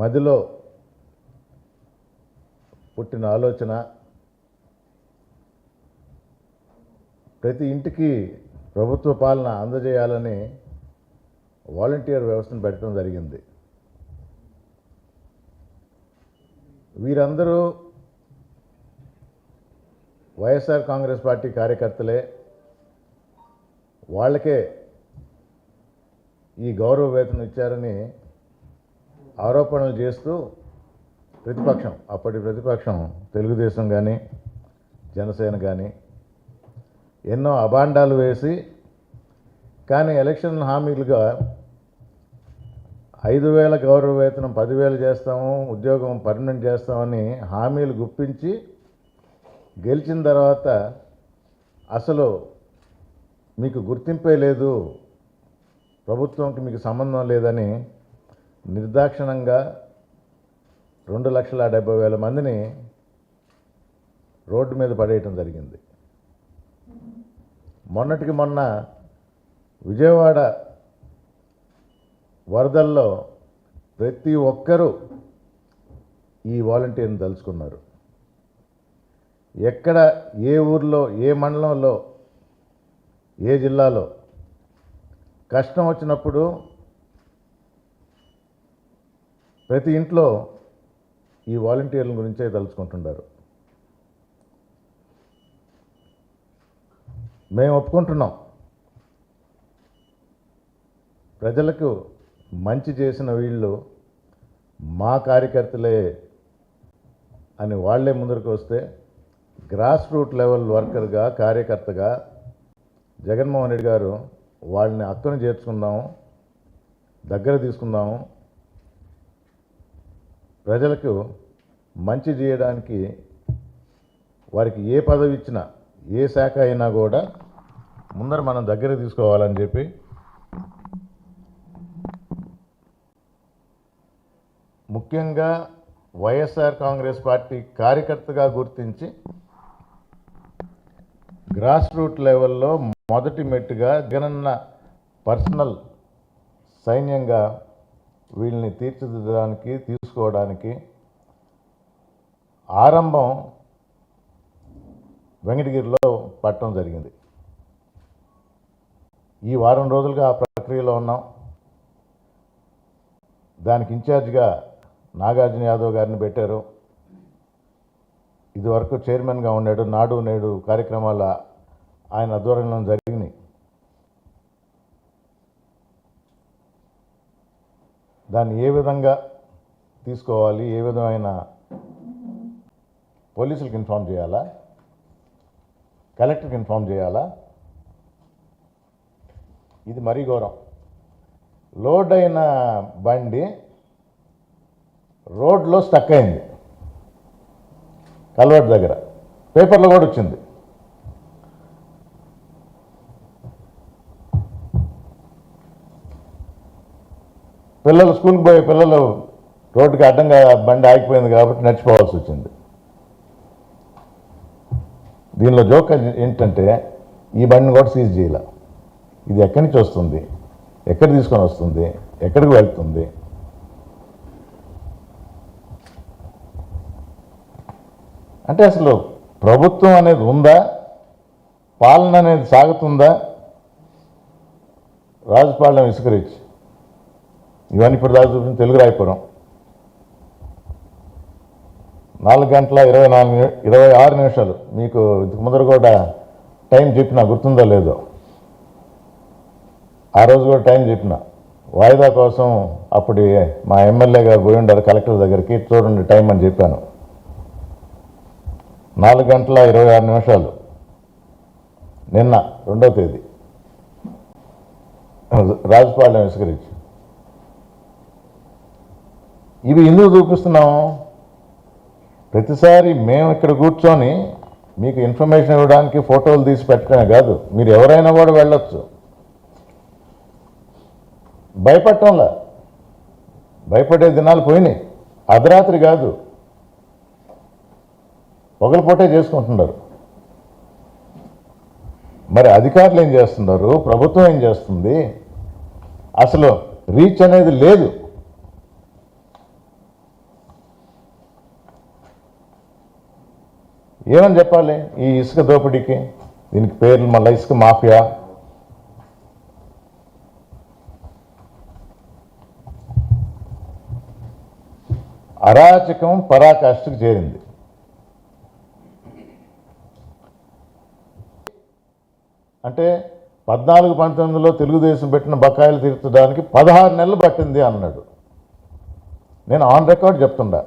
మదిలో పుట్టిన ఆలోచన ప్రతి ఇంటికి ప్రభుత్వ పాలన అందజేయాలని వాలంటీర్ వ్యవస్థను పెట్టడం జరిగింది. వీరందరూ వైఎస్ఆర్ కాంగ్రెస్ పార్టీ కార్యకర్తలే. వాళ్ళకే ఈ గౌరవ వేతనం ఇచ్చారని ఆరోపణలు చేస్తూ ప్రతిపక్షం అప్పటి ప్రతిపక్షం తెలుగుదేశం కానీ జనసేన కానీ ఎన్నో అబాండాలు వేసి కానీ ఎలక్షన్ హామీలుగా ఐదు వేల గౌరవ వేతనం పదివేలు చేస్తాము ఉద్యోగం పర్మనెంట్ చేస్తామని హామీలు గుప్పించి గెలిచిన తర్వాత అసలు మీకు గుర్తింపే లేదు ప్రభుత్వంకి మీకు సంబంధం లేదని నిర్దాక్షిణంగా రెండు లక్షల డెబ్బై వేల మందిని రోడ్డు మీద పడేయటం జరిగింది. మొన్నటికి మొన్న విజయవాడ వరదల్లో ప్రతి ఒక్కరూ ఈ వాలంటీర్ని తలుచుకున్నారు. ఎక్కడ ఏ ఊర్లో ఏ మండలంలో ఏ జిల్లాలో కష్టం వచ్చినప్పుడు ప్రతి ఇంట్లో ఈ వాలంటీర్ల గురించే తలుచుకుంటున్నారు మేము ఒప్పుకుంటున్నాం. ప్రజలకు మంచి చేసిన వీళ్ళు మా కార్యకర్తలే అని వాళ్ళే ముందరకు వస్తే గ్రాస్ రూట్ లెవెల్ వర్కర్గా కార్యకర్తగా జగన్మోహన్ రెడ్డి గారు వాళ్ళని అక్కను చేర్చుకుందాము దగ్గర తీసుకుందాము ప్రజలకు మంచి చేయడానికి వారికి ఏ పదవి ఇచ్చినా ఏ శాఖ అయినా కూడా ముందర మనం దగ్గర తీసుకోవాలని చెప్పి ముఖ్యంగా వైఎస్ఆర్ కాంగ్రెస్ పార్టీ కార్యకర్తగా గుర్తించి గ్రాస్ రూట్ లెవెల్లో మొదటి మెట్టుగా జగనన్న పర్సనల్ సైన్యంగా వీళ్ళని తీర్చిదిద్దడానికి తీసుకోవడానికి ఆరంభం వెంకటగిరిలో పట్టడం జరిగింది. ఈ వారం రోజులుగా ఆ ప్రక్రియలో ఉన్నాం. దానికి ఇన్ఛార్జ్గా నాగార్జున యాదవ్ గారిని పెట్టారు. ఇదివరకు చైర్మన్గా ఉన్నాడు. నాడు నేడు కార్యక్రమాల ఆయన ఆధ్వర్యంలో దాన్ని ఏ విధంగా తీసుకోవాలి ఏ విధమైన పోలీసులకు ఇన్ఫామ్ చేయాలా కలెక్టర్కి ఇన్ఫామ్ చేయాలా? ఇది మరీ ఘోరం. లోడ్ అయిన బండి రోడ్లో స్టక్ అయింది. కల్వర్ట్ దగ్గర. పేపర్లో కూడా వచ్చింది. పిల్లలు స్కూల్కి పోయే పిల్లలు రోడ్డుకి అడ్డంగా బండి ఆగిపోయింది కాబట్టి నడిచిపోవాల్సి వచ్చింది. దీనిలో జోక్ ఏంటంటే ఈ బండిని కూడా సీజ్ చేయాల. ఇది ఎక్కడి నుంచి వస్తుంది? ఎక్కడ తీసుకొని వస్తుంది? ఎక్కడికి వెళ్తుంది? అంటే అసలు ప్రభుత్వం అనేది ఉందా? పాలన అనేది సాగుతుందా? రాజపాలెం ఇసుకరిచ్చి ఇవన్నీ ఇప్పుడు దాకా తెలుగు రాయపురం నాలుగు గంటల ఇరవై నాలుగు ఇరవై ఆరు నిమిషాలు. మీకు ఇంతకు ముందర కూడా టైం చెప్పిన గుర్తుందో లేదో. ఆ రోజు కూడా టైం చెప్పిన. వాయిదా కోసం అప్పుడు మా ఎమ్మెల్యే గారు పోయి ఉండారు కలెక్టర్ దగ్గరికి. చూడండి టైం అని చెప్పాను. నాలుగు గంటల ఇరవై ఆరు నిమిషాలు. నిన్న రెండో తేదీ. రాజపాలెం ఇసుకరించి ఇవి ఎందుకు చూపిస్తున్నాం? ప్రతిసారి మేము ఇక్కడ కూర్చొని మీకు ఇన్ఫర్మేషన్ ఇవ్వడానికి ఫోటోలు తీసి పెట్టడమే కాదు మీరు ఎవరైనా కూడా వెళ్ళొచ్చు. భయపడటంలా. భయపడే దినాలు పోయినాయి. అర్ధరాత్రి కాదు. పొగలపూటే చేసుకుంటున్నారు. మరి అధికారులు ఏం చేస్తున్నారు? ప్రభుత్వం ఏం చేస్తుంది? అసలు రీచ్ అనేది లేదు. ఏమని చెప్పాలి? ఈ ఇసుక దోపిడీకి? దీనికి పేర్లు మళ్ళీ ఇసుక మాఫియా? అరాచకం పరాకాష్ఠకు చేరింది. అంటే పద్నాలుగు పంతొమ్మిదిలో తెలుగుదేశం పెట్టిన బకాయిలు తీర్చడానికి పదహారు నెలలు పట్టింది అన్నాడు. నేను ఆన్ రికార్డ్ చెప్తుండా.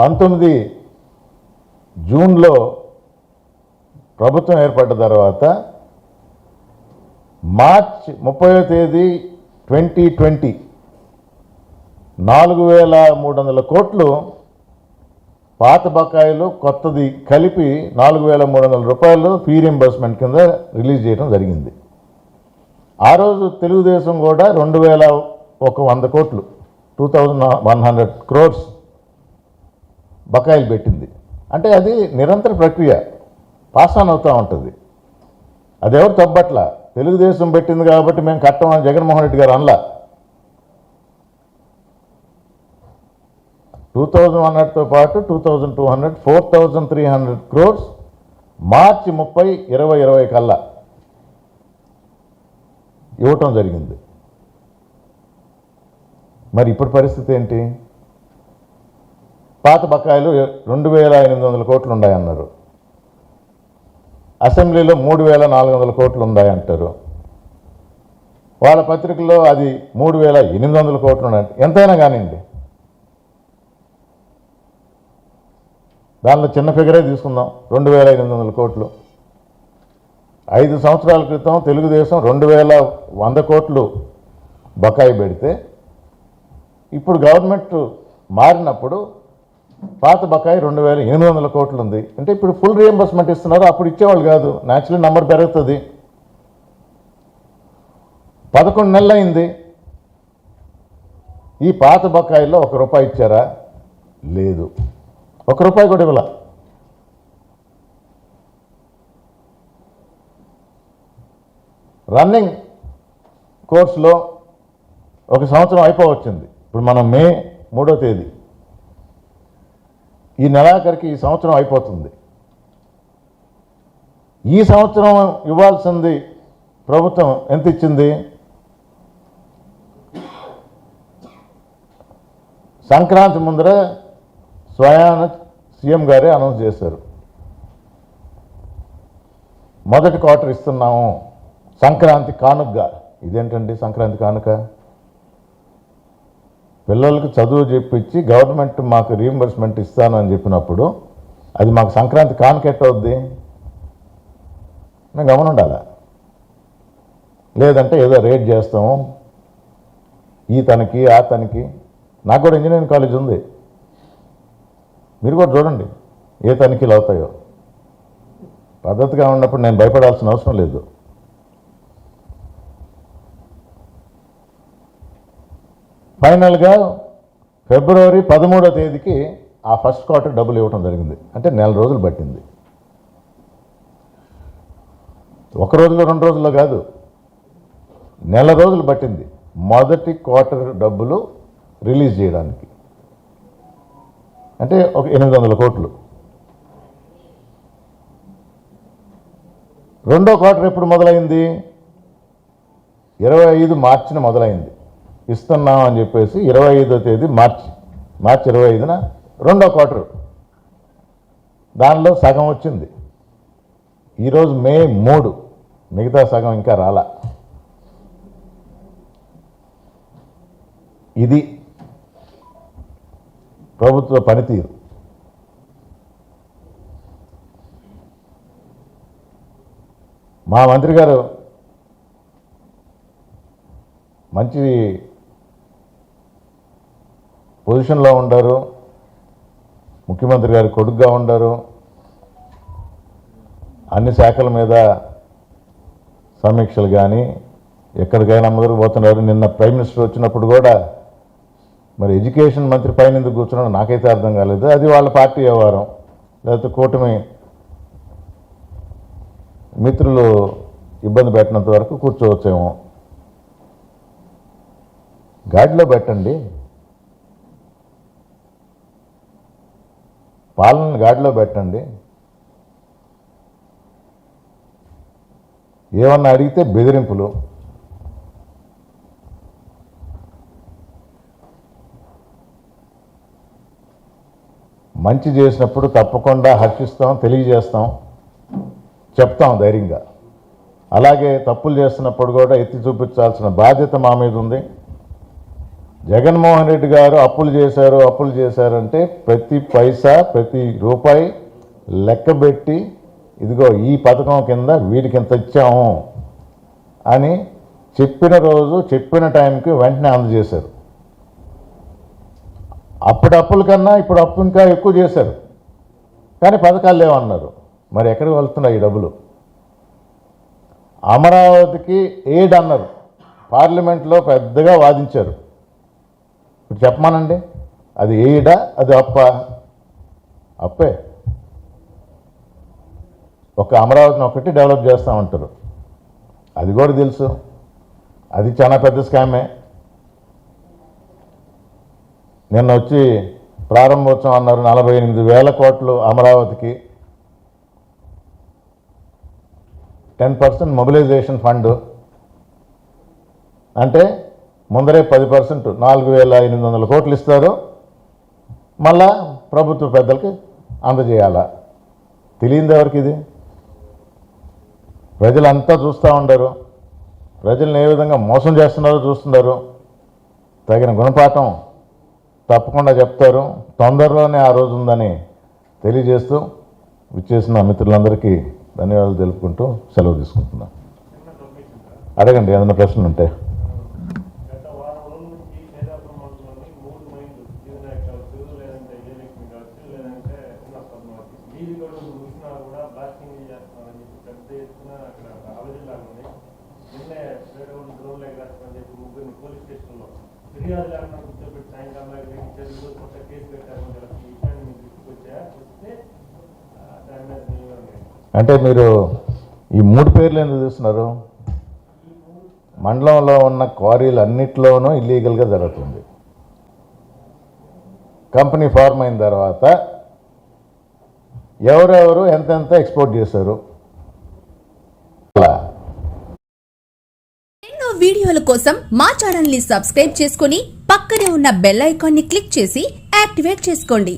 పంతొమ్మిది జూన్లో ప్రభుత్వం ఏర్పడ్డ తర్వాత మార్చ్ ముప్పై తేదీ ట్వంటీ ట్వంటీ నాలుగు వేల మూడు వందల కోట్లు పాత బకాయిలు కొత్తది కలిపి నాలుగు వేల మూడు వందల రూపాయలు ఫీ రింబర్స్మెంట్ కింద రిలీజ్ చేయడం జరిగింది. ఆ రోజు తెలుగుదేశం కూడా రెండు వేల ఒక వంద కోట్లు two thousand one hundred crores బకాయిలు పెట్టింది. అంటే అది నిరంతర ప్రక్రియ. పాస్ ఆన్ అవుతూ ఉంటుంది. అది ఎవరు తప్పట్ల? తెలుగుదేశం పెట్టింది కాబట్టి మేము కట్టమని జగన్మోహన్ రెడ్డి గారు అనలా. టూ థౌజండ్ వన్ హండ్రెడ్తో పాటు two thousand two hundred four thousand three hundred crores మార్చి ముప్పై ఇరవై ఇరవై కల్లా ఇవ్వటం జరిగింది. మరి ఇప్పుడు పరిస్థితి ఏంటి? పాత బకాయిలు రెండు వేల ఎనిమిది వందల కోట్లు ఉన్నాయన్నారు అసెంబ్లీలో మూడు వేల నాలుగు వందల కోట్లు ఉన్నాయంటారు వాళ్ళ పత్రికల్లో అది మూడు వేల ఎనిమిది వందల కోట్లు ఉన్నాయి ఎంతైనా కానివ్వండి. దానిలో చిన్న ఫిగరే తీసుకుందాం. రెండు వేల ఎనిమిది వందల కోట్లు. ఐదు సంవత్సరాల క్రితం తెలుగుదేశం రెండు వేల వంద కోట్లు బకాయి పెడితే ఇప్పుడు గవర్నమెంట్ మారినప్పుడు పాత బకాయి రెండు వేల ఎనిమిది వందల కోట్లు ఉంది అంటే ఇప్పుడు ఫుల్ రియంబర్స్మెంట్ ఇస్తున్నారు అప్పుడు ఇచ్చేవాళ్ళు కాదు. న్యాచురల్ నెంబర్ పెరుగుతుంది. పదకొండు నెలలు అయింది ఈ పాత బకాయిలో ఒక రూపాయి ఇచ్చారా? లేదు. ఒక రూపాయి కూడా ఇవ్వాల. రన్నింగ్ కోర్సులో ఒక సంవత్సరం అయిపోవచ్చింది. ఇప్పుడు మనం మే మూడో తేదీ. ఈ నెలాఖరికి ఈ సంవత్సరం అయిపోతుంది. ఈ సంవత్సరం ఇవ్వాల్సింది ప్రభుత్వం ఎంత ఇచ్చింది? సంక్రాంతి ముందర స్వయాన సీఎం గారే అనౌన్స్ చేశారు. మొదటి క్వార్టర్ ఇస్తున్నాము. సంక్రాంతి కానుకగా ఇదేంటండి సంక్రాంతి కానుక? పిల్లలకు చదువు చెప్పించి గవర్నమెంట్ మాకు రీఎంబర్స్మెంట్ అని చెప్పినప్పుడు అది మాకు సంక్రాంతి కాన్కెట్ అవుద్ది మేము గమనం లేదంటే ఏదో రేట్ చేస్తాము. ఈ తనకి ఆ తనకి. నాకు కూడా ఇంజనీరింగ్ కాలేజ్ ఉంది. మీరు కూడా చూడండి ఏ తనిఖీలు అవుతాయో పద్ధతిగా ఉన్నప్పుడు నేను భయపడాల్సిన అవసరం లేదు. ఫైనల్గా ఫిబ్రవరి పదమూడో తేదీకి ఆ ఫస్ట్ క్వార్టర్ డబ్బులు ఇవ్వడం జరిగింది. అంటే నెల రోజులు పట్టింది. ఒక రోజులో రెండు రోజుల్లో కాదు. నెల రోజులు పట్టింది. మొదటి క్వార్టర్ డబ్బులు రిలీజ్ చేయడానికి. అంటే ఒక ఎనిమిది వందల కోట్లు. రెండో క్వార్టర్ ఎప్పుడు మొదలైంది? ఇరవై ఐదు మార్చిన మొదలైంది. ఇస్తున్నాం అని చెప్పేసి ఇరవై ఐదో తేదీ మార్చి మార్చి ఇరవై ఐదున రెండో క్వార్టర్. దానిలో సగం వచ్చింది. ఈరోజు మే మూడు మిగతా సగం ఇంకా రాలా. ఇది ప్రభుత్వ పనితీరు. మా మంత్రి గారు మంచి పొజిషన్లో ఉండారు. ముఖ్యమంత్రి గారి కొడుకుగా ఉండారు. అన్ని శాఖల మీద సమీక్షలు కానీ ఎక్కడికైనా మొదలు పోతున్నారు. నిన్న ప్రైమ్ మినిస్టర్ వచ్చినప్పుడు కూడా మరి ఎడ్యుకేషన్ మంత్రి పైన ఎందుకు కూర్చున్నాడు నాకైతే అర్థం కాలేదు. అది వాళ్ళ పార్టీ వ్యవహారం. లేకపోతే కూటమి మిత్రులు ఇబ్బంది పెట్టినంత వరకు కూర్చోవచ్చేమో. గాడిలో పెట్టండి. పాలన గాడిలో పెట్టండి. ఏమన్నా అడిగితే బెదిరింపులు. మంచి చేసినప్పుడు తప్పకుండా హర్షిస్తాం తెలియజేస్తాం చెప్తాం ధైర్యంగా. అలాగే తప్పులు చేస్తున్నప్పుడు కూడా ఎత్తి చూపించాల్సిన బాధ్యత మా మీద ఉంది. జగన్మోహన్ రెడ్డి గారు అప్పులు చేశారు అప్పులు చేశారంటే ప్రతి పైసా ప్రతి రూపాయి లెక్కబెట్టి ఇదిగో ఈ పథకం కింద వీడికి ఇంత ఇచ్చాము అని చెప్పిన రోజు చెప్పిన టైంకి వెంటనే అందజేశారు. అప్పుడు అప్పుల కన్నా ఇప్పుడు అప్పు ఇంకా ఎక్కువ చేశారు. కానీ పథకాలు లేవన్నారు. మరి ఎక్కడికి వెళ్తున్నాయి ఈ డబ్బులు? అమరావతికి ఎయిడ్ అన్నారు. పార్లమెంట్లో పెద్దగా వాదించారు. ఇప్పుడు చెప్పమానండి. అది ఎయిడా అది అప్ప? అప్పే. ఒక అమరావతిని ఒకటి డెవలప్ చేస్తామంటారు. అది కూడా తెలుసు. అది చాలా పెద్ద స్కామే. నిన్న వచ్చి ప్రారంభోత్సవం అన్నారు నలభై ఎనిమిది వేల కోట్లు అమరావతికి. Ten percent mobilisation fund. అంటే ముందరే పది పర్సెంట్ నాలుగు వేల ఎనిమిది వందల కోట్లు ఇస్తారు. మళ్ళా ప్రభుత్వ పెద్దలకి అందజేయాలా. తెలియంది ఎవరికి ఇది? ప్రజలంతా చూస్తూ ఉండరు. ప్రజల్ని ఏ విధంగా మోసం చేస్తున్నారో చూస్తున్నారు తగిన గుణపాఠం తప్పకుండా చెప్తారు. తొందరలోనే ఆ రోజు ఉందని తెలియజేస్తూ విచ్చేసిన మిత్రులందరికీ ధన్యవాదాలు తెలుపుకుంటూ సెలవు తీసుకుంటున్నాను అడగండి ఏదైనా ప్రశ్నలు ఉంటే గత వారం రోజుల నుంచి చేదాపురం మండలంలోని మూడు మైండ్లు జీవనాయక్ కావచ్చు లేదంటే విజయలక్ష్మి కావచ్చు లేదంటే పద్మావతి వీధి చూసినా కూడా బ్లాస్టింగ్ చేస్తున్నామని చెప్పి పెద్ద ఎత్తున అక్కడ ఆలోచనలాగా ఉంది. నిన్నే వేరే వాళ్ళు డ్రోన్లు ఎగరేస్తామని చెప్పి ముగ్గురిని పోలీస్ స్టేషన్లో ఫిర్యాదు లేకుండా కూర్చోబెట్టి సాయంకాలం ఎగిరించారు ఈరోజు కొత్త కేసు పెట్టారు ఈ విషయాన్ని మీకు గుర్తుకొచ్చా? వస్తే దాని మీద అంటే మీరు ఈ మూడు పేర్లు ఎందుకు చూస్తున్నారు? మండలంలో ఉన్న క్వారీలు అన్నిట్లోనూ ఇల్లీగల్గా జరుగుతుంది. కంపెనీ ఫార్మ్ అయిన తర్వాత ఎవరెవరు ఎంతెంత ఎక్స్పోర్ట్ చేశారు? ఎన్నో వీడియోల కోసం మా ఛానల్ని సబ్స్క్రైబ్ చేసుకుని పక్కనే ఉన్న బెల్ ఐకాన్ని క్లిక్ చేసి యాక్టివేట్ చేసుకోండి.